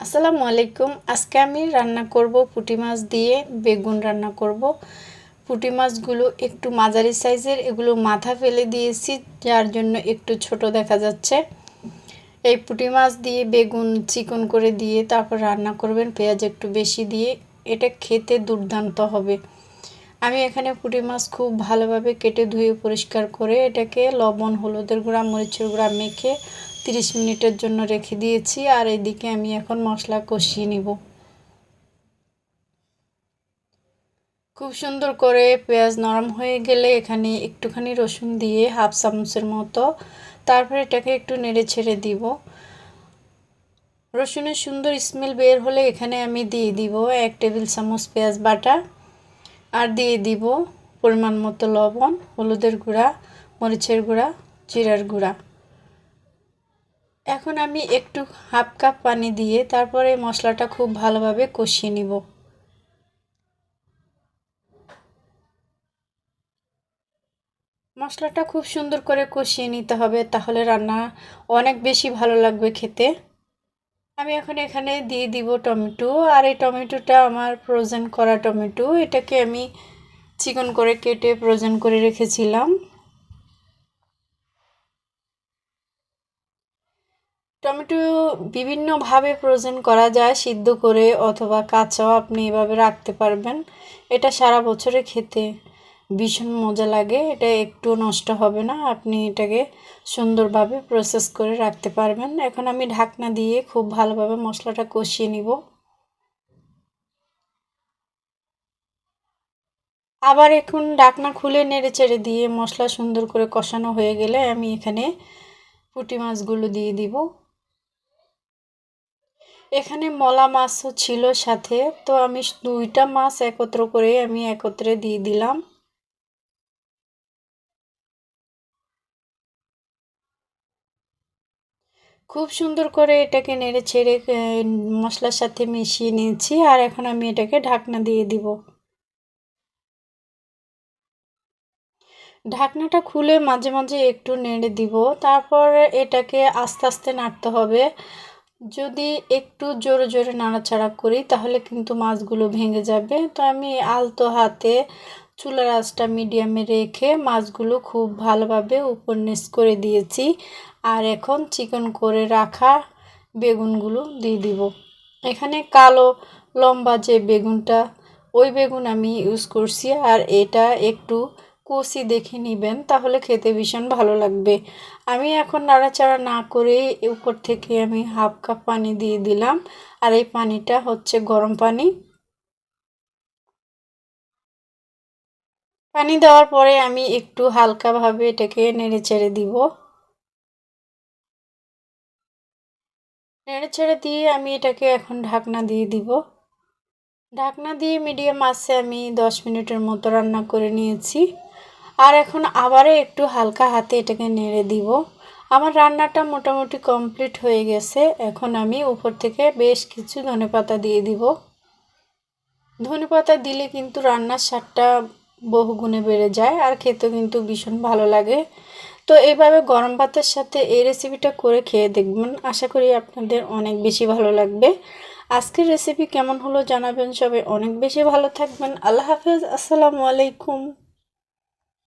আসসালামু আলাইকুম। আজকে আমি রান্না করব পুঁটি মাছ দিয়ে বেগুন রান্না করব। পুঁটি মাছগুলো একটু মাঝারি সাইজের, এগুলো মাথা ফেলে দিয়েছি, যার জন্য একটু ছোট দেখা যাচ্ছে। এই পুঁটি মাছ দিয়ে বেগুন চিকন করে দিয়ে তারপর রান্না করবেন, পেঁয়াজ একটু বেশি দিয়ে। এটা খেতে দুর্দান্ত হবে। আমি এখানে পুঁটি মাছ খুব ভালোভাবে কেটে ধুয়ে পরিষ্কার করে এটাকে লবণ, হলুদের গুঁড়া, মরিচের গুঁড়া মেখে তিরিশ মিনিটের জন্য রেখে দিয়েছি, আর এদিকে আমি এখন মশলা কষিয়ে নিব। খুব সুন্দর করে পেঁয়াজ নরম হয়ে গেলে এখানে একটুখানি রসুন দিয়ে হাফ চামচের মতো, তারপরে এটাকে একটু নেড়ে ছেড়ে দিব। রসুনের সুন্দর স্মেল বের হলে এখানে আমি দিয়ে দিব এক টেবিল চামচ পেঁয়াজ বাটা, আর দিয়ে দিব পরিমাণ মতো লবণ, হলুদের গুঁড়া, মরিচের গুঁড়া, জিরার গুঁড়া। এখন আমি একটু হাফ কাপ পানি দিয়ে তারপরে মশলাটা খুব ভালোভাবে কষিয়ে নিব। মশলাটা খুব সুন্দর করে কষিয়ে নিতে হবে, তাহলে রান্না অনেক বেশি ভালো লাগবে খেতে। আমি এখন এখানে দিয়ে দিব টমেটো, আর এই টমেটোটা আমার ফ্রোজেন করা টমেটো, এটাকে আমি চিকন করে কেটে ফ্রোজেন করে রেখেছিলাম। টমেটো বিভিন্নভাবে ফ্রোজেন করা যায়, সিদ্ধ করে অথবা কাঁচাও আপনি এভাবে রাখতে পারবেন। এটা সারা বছরে খেতে ভীষণ মজা লাগে, এটা একটু নষ্ট হবে না। আপনি এটাকে সুন্দরভাবে প্রসেস করে রাখতে পারবেন। এখন আমি ঢাকনা দিয়ে খুব ভালোভাবে মশলাটা কষিয়ে নিব। আবার এখন ঢাকনা খুলে নেড়ে চেড়ে দিয়ে মশলা সুন্দর করে কষানো হয়ে গেলে আমি এখানে পুঁটি মাছগুলো দিয়ে দিব। এখানে মলা মাছও ছিল সাথে, তো আমি দুইটা মাছ একত্র করে আমি একত্রে দিয়ে দিলাম। খুব সুন্দর করে এটাকে নেড়ে ছেড়ে মশলার সাথে মিশিয়ে নিয়েছি, আর এখন আমি এটাকে ঢাকনা দিয়ে দিব। ঢাকনাটা খুলে মাঝে মাঝে একটু নেড়ে দিব, তারপর এটাকে আস্তে আস্তে নাড়তে হবে। যদি একটু জোরে জোরে নাড়াচাড়া করি, তাহলে কিন্তু মাছগুলো ভেঙে যাবে। তো আমি আলতো হাতে চুলার আঁচটা মিডিয়ামে রেখে মাছগুলো খুব ভালোভাবে উপর নিচ করে দিয়েছি। আর এখন চিকন করে রাখা বেগুনগুলো দিয়ে দিব। এখানে কালো লম্বা যে বেগুনটা, ওই বেগুন আমি ইউজ করছি। আর এটা একটু কষি দেখে নেবেন, তাহলে খেতে ভীষণ ভালো লাগবে। আমি এখন নাড়াচাড়া না করে উপর থেকে আমি হাফ কাপ পানি দিয়ে দিলাম। আর এই পানিটা হচ্ছে গরম পানি। পানি দেওয়ার পরে আমি একটু হালকাভাবে এটাকে নেড়ে চেড়ে দিব। নেড়ে ছেড়ে দিয়ে আমি এটাকে এখন ঢাকনা দিয়ে দিব। ঢাকনা দিয়ে মিডিয়াম আসে আমি দশ মিনিটের মতো রান্না করে নিয়েছি। আর এখন আবারও একটু হালকা হাতে এটাকে নেড়ে দিব। আমার রান্নাটা মোটামুটি কমপ্লিট হয়ে গেছে। এখন আমি উপর থেকে বেশ কিছু ধনেপাতা দিয়ে দিব। ধনেপাতা দিলে কিন্তু রান্নার স্বাদটা বহু গুণে বেড়ে যায় আর খেতেও কিন্তু ভীষণ ভালো লাগে। তো এইভাবে গরম ভাতের সাথে এই রেসিপিটা করে খেয়ে দেখবেন। আশা করি আপনাদের অনেক বেশি ভালো লাগবে। আজকের রেসিপি কেমন হলো জানাবেন সবাই অনেক বেশি ভালো থাকবেন। আল্লাহ হাফেজ, আসসালামু আলাইকুম।